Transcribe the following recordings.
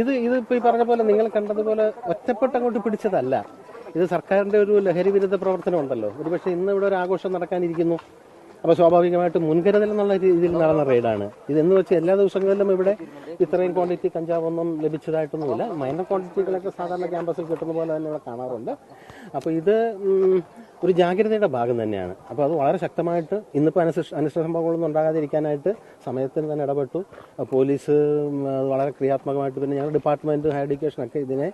ഇത് ഇത് ഇപ്പൊ ഈ പറഞ്ഞ പോലെ നിങ്ങൾ കണ്ടതുപോലെ ഒറ്റപ്പെട്ട് അങ്ങോട്ട് പിടിച്ചതല്ല. ഇത് സർക്കാരിന്റെ ഒരു ലഹരി വിരുദ്ധ പ്രവർത്തനം ഉണ്ടല്ലോ. ഒരുപക്ഷെ ഇന്ന് ഇവിടെ ഒരു ആഘോഷം നടക്കാനിരിക്കുന്നു. അപ്പൊ സ്വാഭാവികമായിട്ട് മുൻകരുതൽ എന്നുള്ള രീതിയിൽ നടന്ന റെയ്ഡാണ്. ഇതെന്ന് വെച്ച് എല്ലാ ദിവസങ്ങളിലും ഇവിടെ ഇത്രയും ക്വാണ്ടിറ്റി കഞ്ചാവൊന്നും ലഭിച്ചതായിട്ടൊന്നുമില്ല. മൈനർ ക്വാണ്ടിറ്റികളൊക്കെ സാധാരണ ക്യാമ്പസിൽ കിട്ടുന്ന പോലെ തന്നെ ഇവിടെ കാണാറുണ്ട്. അപ്പോൾ ഇത് ഒരു ജാഗ്രതയുടെ ഭാഗം തന്നെയാണ്. അപ്പോൾ അത് വളരെ ശക്തമായിട്ട് ഇന്നിപ്പോൾ അനിഷ്ട അനിഷ്ട സംഭവങ്ങളൊന്നും ഉണ്ടാകാതിരിക്കാനായിട്ട് സമയത്തിന് തന്നെ ഇടപെട്ടു. പോലീസ് വളരെ ക്രിയാത്മകമായിട്ട് പിന്നെ ഞങ്ങളുടെ ഡിപ്പാർട്ട്മെന്റ് ഹയർ എഡ്യൂക്കേഷൻ ഒക്കെ ഇതിനെ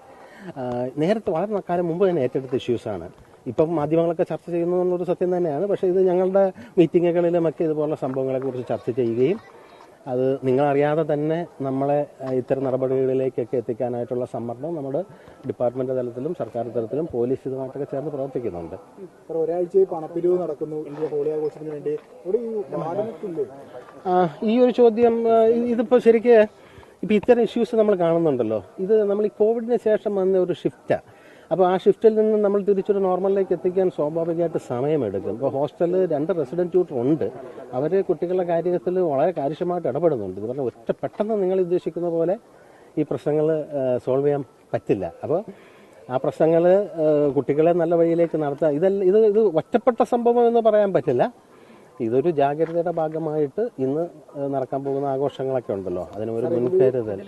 നേരത്തെ വളരെ കാലം മുമ്പ് തന്നെ ഏറ്റെടുത്ത ഇഷ്യൂസാണ് ഇപ്പം മാധ്യമങ്ങളൊക്കെ ചർച്ച ചെയ്യുന്നു എന്നൊരു സത്യം തന്നെയാണ്. പക്ഷേ ഇത് ഞങ്ങളുടെ മീറ്റിങ്ങുകളിലുമൊക്കെ ഇതുപോലുള്ള സംഭവങ്ങളെക്കുറിച്ച് ചർച്ച ചെയ്യുകയും അത് നിങ്ങളറിയാതെ തന്നെ നമ്മളെ ഇത്തരം നടപടികളിലേക്കൊക്കെ എത്തിക്കാനായിട്ടുള്ള സമ്മർദ്ദം നമ്മുടെ ഡിപ്പാർട്ട്മെന്റ് തലത്തിലും സർക്കാർ തലത്തിലും പോലീസ് ഇതുമായിട്ടൊക്കെ ചേർന്ന് പ്രവർത്തിക്കുന്നുണ്ട്. ഒരാഴ്ചയായി പണപ്പിരിവ് നടക്കുന്നു. ഇന്ത്യ ഹോളി ആഘോഷത്തിന് വേണ്ടി. ഈ ഒരു ചോദ്യം ഇതിപ്പോൾ ശരിക്ക് ഇപ്പൊ ഇത്തരം ഇഷ്യൂസ് നമ്മൾ കാണുന്നുണ്ടല്ലോ. ഇത് നമ്മൾ ഈ കോവിഡിന് ശേഷം വന്ന ഒരു ഷിഫ്റ്റാ അപ്പോൾ ആ ഷിഫ്റ്റിൽ നിന്ന് നമ്മൾ തിരിച്ചൊരു നോർമലിലേക്ക് എത്തിക്കാൻ സ്വാഭാവികമായിട്ട് സമയമെടുക്കും. ഇപ്പോൾ ഹോസ്റ്റലിൽ രണ്ട് റെസിഡന്റ് ട്യൂട്ടർ ഉണ്ട്. അവർ കുട്ടികളുടെ കാര്യത്തിൽ വളരെ കാര്യക്ഷമമായിട്ട് ഇടപെടുന്നുണ്ട്. ഇത് പറഞ്ഞാൽ ഒറ്റ പെട്ടെന്ന് നിങ്ങൾ ഉദ്ദേശിക്കുന്ന പോലെ ഈ പ്രശ്നങ്ങൾ സോൾവ് ചെയ്യാൻ പറ്റില്ല. അപ്പോൾ ആ പ്രശ്നങ്ങൾ കുട്ടികളെ നല്ല വഴിയിലേക്ക് നടത്തുക ഇതല്ല ഇത് ഇത് ഒറ്റപ്പെട്ട സംഭവം എന്ന് പറയാൻ പറ്റില്ല. ഇതൊരു ജാഗ്രതയുടെ ഭാഗമായിട്ട് ഇന്ന് നടക്കാൻ പോകുന്ന ആഘോഷങ്ങളൊക്കെ ഉണ്ടല്ലോ. അതിനൊരു ഒരു മുൻകരുതൽ.